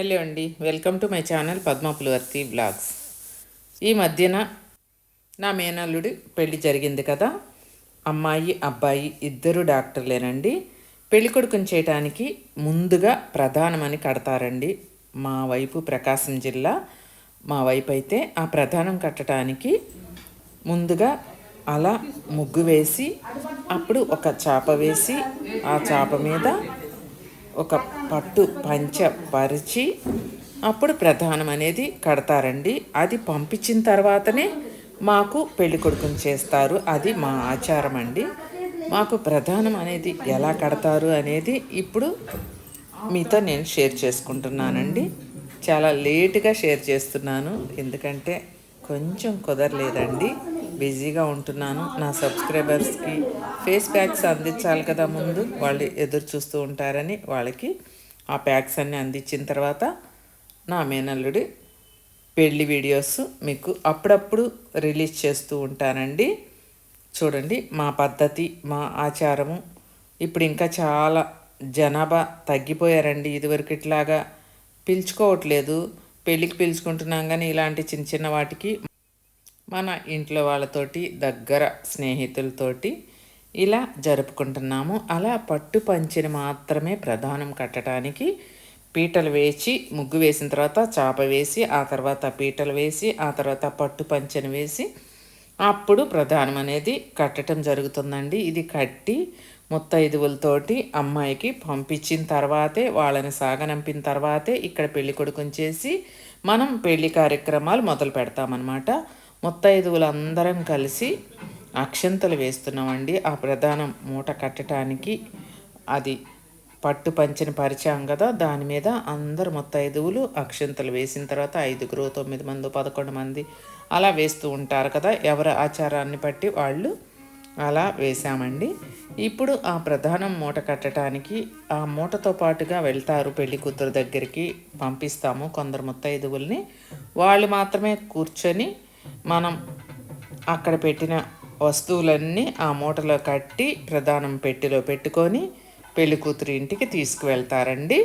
Hello అండి welcome to my channel Padmapulavarthi blogs. ఈ మధ్యన నా మేనల్లుడి పెళ్ళి జరిగింది కదా. అమ్మాయి అబ్బాయి ఇద్దరు డాక్టర్లేనండి. పెళ్ళి కొడుకుని చేయటానికి ముందుగా ప్రధానమని కడతారండి. మా వైపు ప్రకాశం జిల్లా మా వైపు అయితే ఆ ప్రధానం కట్టడానికి ముందుగా అలా ముగ్గు వేసి అప్పుడు ఒక చాప వేసి ఆ చాప మీద ఒక పట్టు పంచ పరిచి అప్పుడు ప్రధానం అనేది కడతారండి. అది పంపించిన తర్వాతనే మాకు పెళ్ళి కొడుకుని చేస్తారు. అది మా ఆచారం అండి. మాకు ప్రధానం అనేది ఎలా కడతారు అనేది ఇప్పుడు మీతో నేను షేర్ చేసుకుంటున్నానండి. చాలా లేటుగా షేర్ చేస్తున్నాను. ఎందుకంటే కొంచెం కుదరలేదండి. బిజీగా ఉంటున్నాను. నా సబ్స్క్రైబర్స్కి ఫేస్ ప్యాక్స్ అందించాలి కదా ముందు. వాళ్ళు ఎదురు చూస్తూ ఉంటారని వాళ్ళకి ఆ ప్యాక్స్ అన్నీ అందించిన తర్వాత నా మేనల్లుడి పెళ్ళి వీడియోస్ మీకు అప్పుడప్పుడు రిలీజ్ చేస్తూ ఉంటానండి. చూడండి మా పద్ధతి మా ఆచారము. ఇప్పుడు ఇంకా చాలా జనాభా తగ్గిపోయారండి. ఇదివరకు ఇట్లాగా పిలుచుకోవట్లేదు. పెళ్ళికి పిలుచుకుంటున్నాం కానీ ఇలాంటి చిన్న చిన్న వాటికి మన ఇంట్లో వాళ్ళతోటి దగ్గర స్నేహితులతోటి ఇలా జరుపుకుంటున్నాము. అలా పట్టు పంచిని మాత్రమే ప్రధానం కట్టడానికి పీటలు వేసి ముగ్గు వేసిన తర్వాత చాప వేసి ఆ తర్వాత పీటలు వేసి ఆ తర్వాత పట్టు పంచెను వేసి అప్పుడు ప్రధానం అనేది కట్టడం జరుగుతుందండి. ఇది కట్టి ముత్తైదువులతోటి అమ్మాయికి పంపించిన తర్వాతే వాళ్ళని సాగనంపిన తర్వాతే ఇక్కడ పెళ్ళి కొడుకుని చేసి మనం పెళ్ళి కార్యక్రమాలు మొదలు పెడతామన్నమాట. ముత్తైదువులందరం కలిసి అక్షంతలు వేస్తున్నామండి. ఆ ప్రధానం మూట కట్టడానికి అది పట్టు పంచిన పరిచాం కదా. దాని మీద అందరు ముత్తైదువులు అక్షంతలు వేసిన తర్వాత ఐదుగురు తొమ్మిది మంది పదకొండు మంది అలా వేస్తూ ఉంటారు కదా. ఎవరి ఆచారాన్ని బట్టి వాళ్ళు అలా వేసామండి ఇప్పుడు ఆ ప్రధానం మూట కట్టడానికి ఆ మూటతో పాటుగా వెళ్తారు పెళ్ళి కూతురు దగ్గరికి. పంపిస్తాము కొందరు ముత్తైదువుల్ని. వాళ్ళు మాత్రమే కూర్చొని మనం అక్కడ పెట్టిన వస్తువులన్నీ ఆ మూటలో కట్టి ప్రధానం పెట్టిలో పెట్టుకొని పెళ్ళికూతురు ఇంటికి తీసుకువెళ్తారండి.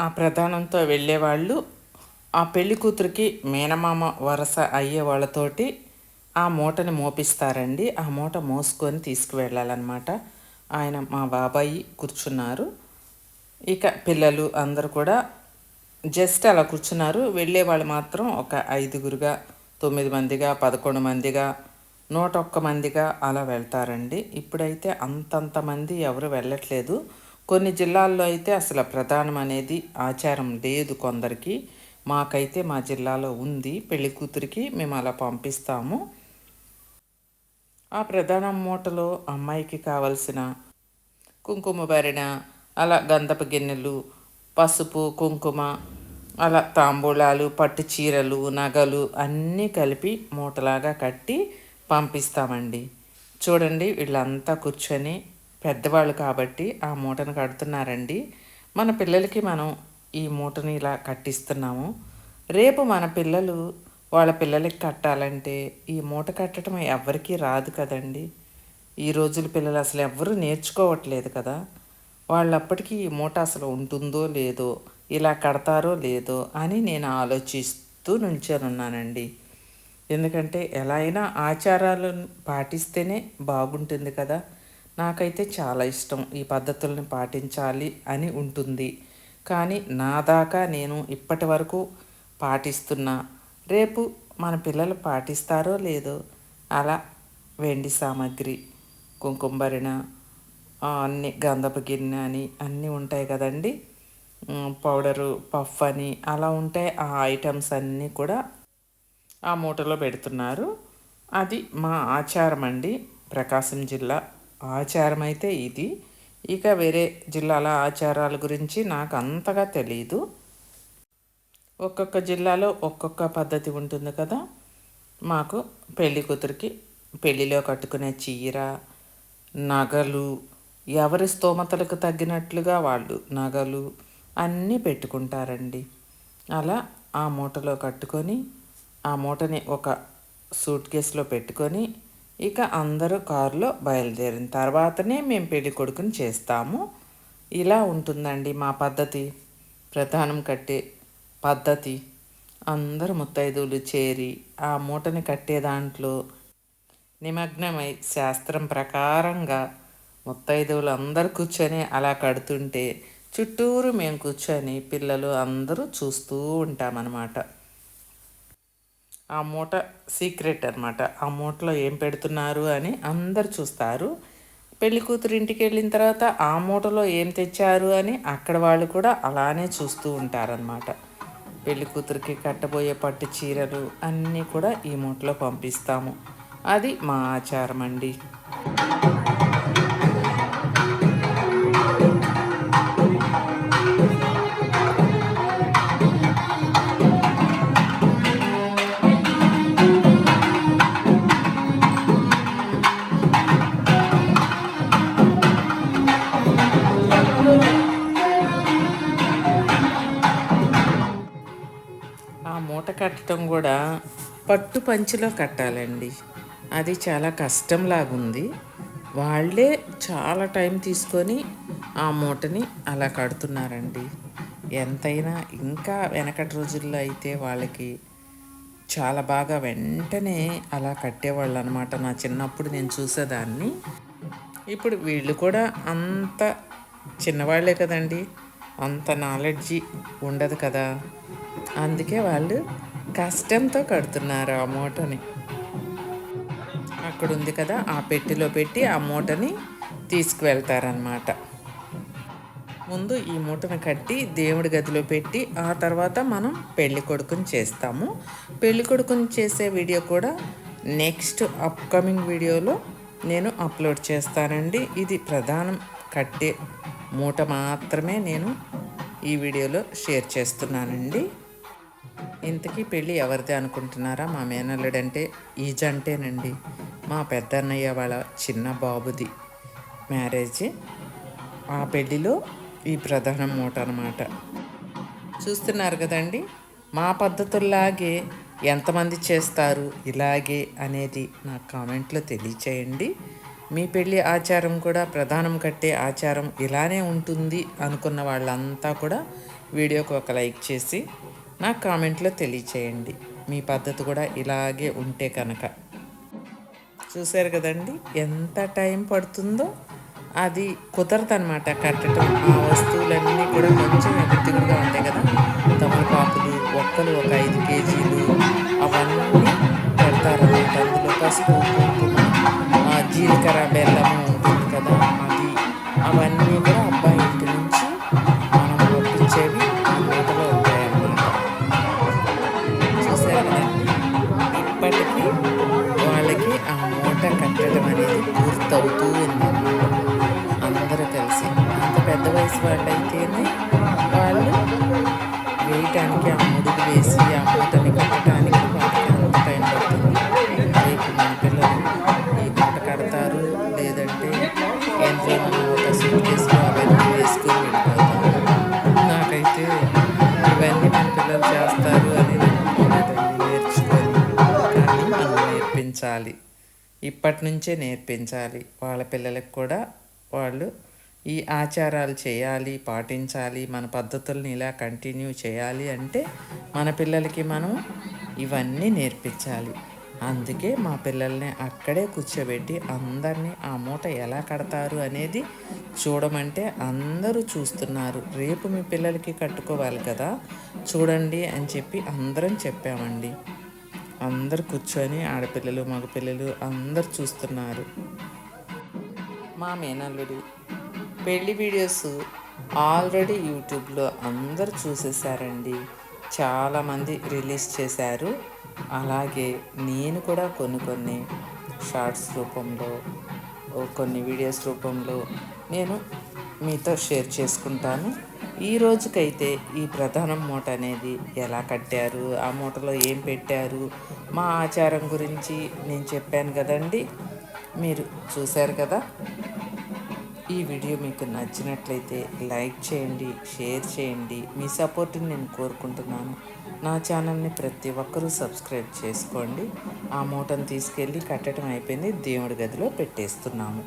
ఆ ప్రధానంతో వెళ్ళేవాళ్ళు. ఆ పెళ్ళి కూతురికి మేనమామ వరస అయ్యే వాళ్ళతోటి ఆ మూటని మోపిస్తారండి. ఆ మూట మోసుకొని తీసుకువెళ్ళాలన్నమాట. ఆయన మా బాబాయి కూర్చున్నారు. ఇక పిల్లలు అందరు కూడా జస్ట్ అలా కూర్చున్నారు. వెళ్ళే వాళ్ళు మాత్రం ఒక ఐదుగురుగా తొమ్మిది మందిగా పదకొండు మందిగా నూట ఒక్క మందిగా అలా వెళ్తారండి. ఇప్పుడైతే అంతంత మంది ఎవరు వెళ్ళట్లేదు. కొన్ని జిల్లాల్లో అయితే అసలు ప్రధానం అనేది ఆచారం లేదు కొందరికి. మాకైతే మా జిల్లాలో ఉంది. పెళ్ళి కూతురికి మేము అలా పంపిస్తాము. ఆ ప్రధానం మూటలో అమ్మాయికి కావలసిన కుంకుమ భరిణ అలా గంధపు గిన్నెలు పసుపు కుంకుమ అలా తాంబూలాలు పట్టు చీరలు నగలు అన్నీ కలిపి మూటలాగా కట్టి పంపిస్తామండి. చూడండి వీళ్ళంతా కూర్చొని పెద్దవాళ్ళు కాబట్టి ఆ మూటను కడుతున్నారండి. మన పిల్లలకి మనం ఈ మూటని ఇలా కట్టిస్తున్నాము. రేపు మన పిల్లలు వాళ్ళ పిల్లలకి కట్టాలంటే ఈ మూట కట్టడం ఎవరికీ రాదు కదండి. ఈ రోజుల పిల్లలు అసలు ఎవ్వరూ నేర్చుకోవట్లేదు కదా. వాళ్ళప్పటికీ ఈ మూట అసలు ఉంటుందో లేదో ఇలా కడతారో లేదో అని నేను ఆలోచిస్తూ నుంచోనున్నానండి. ఎందుకంటే ఎలా అయినా ఆచారాలను పాటిస్తేనే బాగుంటుంది కదా. నాకైతే చాలా ఇష్టం ఈ పద్ధతుల్ని పాటించాలి అని ఉంటుంది. కానీ నా దాకా నేను ఇప్పటి వరకు పాటిస్తున్నా. రేపు మన పిల్లలు పాటిస్తారో లేదో అలా వెండి సామాగ్రి కుంకుమరిన అన్ని గంధపు గిన్నె అని అన్నీ ఉంటాయి కదండి. పౌడరు పఫ్ అని అలా ఉంటాయి ఆ ఐటమ్స్ అన్నీ కూడా ఆ మూటలో పెడుతున్నారు. అది మా ఆచారం అండి ప్రకాశం జిల్లా. ఆచారం అయితే ఇది. ఇక వేరే జిల్లాల ఆచారాల గురించి నాకు అంతగా తెలియదు ఒక్కొక్క జిల్లాలో ఒక్కొక్క పద్ధతి ఉంటుంది కదా. మాకు పెళ్ళి కూతురికి పెళ్ళిలో కట్టుకునే చీర నగలు ఎవరి స్తోమతలకు తగ్గినట్లుగా వాళ్ళు నగలు అన్నీ పెట్టుకుంటారండి. అలా ఆ మూటలో కట్టుకొని ఆ మూటని ఒక సూట్ కేసులో పెట్టుకొని ఇక అందరూ కారులో బయలుదేరిన తర్వాతనే మేము పెళ్ళి కొడుకుని చేస్తాము. ఇలా ఉంటుందండి మా పద్ధతి. ప్రధానం కట్టే పద్ధతి. అందరు ముత్తైదువులు చేరి ఆ మూటని కట్టే దాంట్లో నిమగ్నమై శాస్త్రం ప్రకారంగా ముత్తైదువులు అందరు కూర్చొని అలా కడుతుంటే చుట్టూరు మేము కూర్చొని పిల్లలు అందరూ చూస్తూ ఉంటామన్నమాట. ఆ మూట సీక్రెట్ అనమాట ఆ మూటలో ఏం పెడుతున్నారు అని అందరు చూస్తారు. పెళ్ళి కూతురు ఇంటికి వెళ్ళిన తర్వాత ఆ మూటలో ఏం తెచ్చారు అని అక్కడ వాళ్ళు కూడా అలానే చూస్తూ ఉంటారనమాట పెళ్ళి కూతురికి కట్టబోయే పట్టు చీరలు అన్నీ కూడా ఈ మూటలో పంపిస్తాము. అది మా ఆచారం అండి. మొత్తం కూడా పట్టు పంచిలో కట్టాలండి. అది చాలా కష్టంలాగుంది. వాళ్ళే చాలా టైం తీసుకొని ఆ మూటని అలా కడుతున్నారండి. ఎంతైనా ఇంకా వెనకటి రోజుల్లో అయితే వాళ్ళకి చాలా బాగా వెంటనే అలా కట్టేవాళ్ళు అనమాట నా చిన్నప్పుడు నేను చూసేదాన్ని. ఇప్పుడు వీళ్ళు కూడా అంత చిన్నవాళ్ళే కదండి. అంత నాలెడ్జి ఉండదు కదా. అందుకే వాళ్ళు కష్టంతో కడుతున్నారు ఆ మూటని. అక్కడ ఉంది కదా ఆ పెట్టిలో పెట్టి ఆ మూటని తీసుకువెళ్తారనమాట ముందు ఈ మూటను కట్టి దేవుడి గదిలో పెట్టి ఆ తర్వాత మనం పెళ్ళి కొడుకుని చేస్తాము. పెళ్ళి కొడుకుని చేసే వీడియో కూడా నెక్స్ట్ అప్కమింగ్ వీడియోలో నేను అప్లోడ్ చేస్తానండి. ఇది ప్రధానం. కట్టే మూట మాత్రమే నేను ఈ వీడియోలో షేర్ చేస్తున్నానండి. ఇంతకీ పెళ్ళి ఎవరిదే అనుకుంటున్నారా? మా మేనల్లుడంటే ఈజంటేనండి మా పెద్దన్నయ్య వాళ్ళ చిన్న బాబుది. మ్యారేజ్. ఆ పెళ్ళిలో ఈ ప్రధాన మూట అనమాట చూస్తున్నారు కదండి? మా పద్ధతుల్లాగే ఎంతమంది చేస్తారు ఇలాగే అనేది నా కామెంట్లో తెలియచేయండి. మీ పెళ్ళి ఆచారం కూడా ప్రధానం కట్టే ఆచారం ఇలానే ఉంటుంది అనుకున్న వాళ్ళంతా కూడా వీడియోకి ఒక లైక్ చేసి నాకు కామెంట్లో తెలియచేయండి. మీ పద్ధతి కూడా ఇలాగే ఉంటే కనుక. చూశారు కదండి? ఎంత టైం పడుతుందో అది కుదరదనమాట కట్టడం ఆ వస్తువులన్నీ కూడా కొంచెం ఎగుతుగా ఉంటాయి కదా. తమలపాకులు ఒక్కలు ఒక ఐదు కేజీలు అవన్నీ పెడతారు అందులో పసుపు కుంకుమ జీలకర్ర వాళ్ళు అయితేనే వాళ్ళు వేయటానికి ఆ ముడుగు వేసి ఆ మూటని కట్టడానికి వాళ్ళకి అంత టైం పడుతుంది. రేపు మన పిల్లలు ఈ మూట కడతారు లేదంటే ఎంతో ఒక సూట్ కేసులో అవన్నీ వేసుకుని వెళ్ళిపోతారు. నాకైతే ఇవన్నీ మన పిల్లలు చేస్తారు అని నేర్చుకొని. కానీ మనం నేర్పించాలి. ఇప్పటి నుంచే నేర్పించాలి. వాళ్ళ పిల్లలకు కూడా వాళ్ళు ఈ ఆచారాలు చేయాలి పాటించాలి మన పద్ధతుల్ని ఇలా కంటిన్యూ చేయాలి అంటే మన పిల్లలకి మనం ఇవన్నీ నేర్పించాలి. అందుకే మా పిల్లల్ని అక్కడే కూర్చోబెట్టి అందరినీ ఆ మూట ఎలా కడతారు అనేది చూడమంటే అందరూ చూస్తున్నారు. రేపు మీ పిల్లలకి కట్టుకోవాలి కదా చూడండి అని చెప్పి అందరం చెప్పామండి. అందరు కూర్చొని ఆడపిల్లలు మగపిల్లలు అందరు చూస్తున్నారు. మా మేనల్లుడు పెళ్ళి వీడియోస్ ఆల్రెడీ యూట్యూబ్లో అందరు చూసేసారండి చాలామంది రిలీజ్ చేశారు. అలాగే నేను కూడా కొన్ని కొన్ని షార్ట్స్ రూపంలో కొన్ని వీడియోస్ రూపంలో నేను మీతో షేర్ చేసుకుంటాను. ఈ రోజుకైతే ఈ ప్రధాన మూట అనేది ఎలా కట్టారు? ఆ మూటలో ఏం పెట్టారు? మా ఆచారం గురించి నేను చెప్పాను కదండి. మీరు చూశారు కదా? ఈ వీడియో మీకు నచ్చినట్లయితే లైక్ చేయండి షేర్ చేయండి. మీ సపోర్ట్ని నేను కోరుకుంటున్నాను. నా ఛానల్ని ప్రతి ఒక్కరూ సబ్స్క్రైబ్ చేసుకోండి. ఆ మూటను తీసుకెళ్ళి కట్టడం అయిపోయింది. దేవుడి గదిలో పెట్టేస్తున్నాము.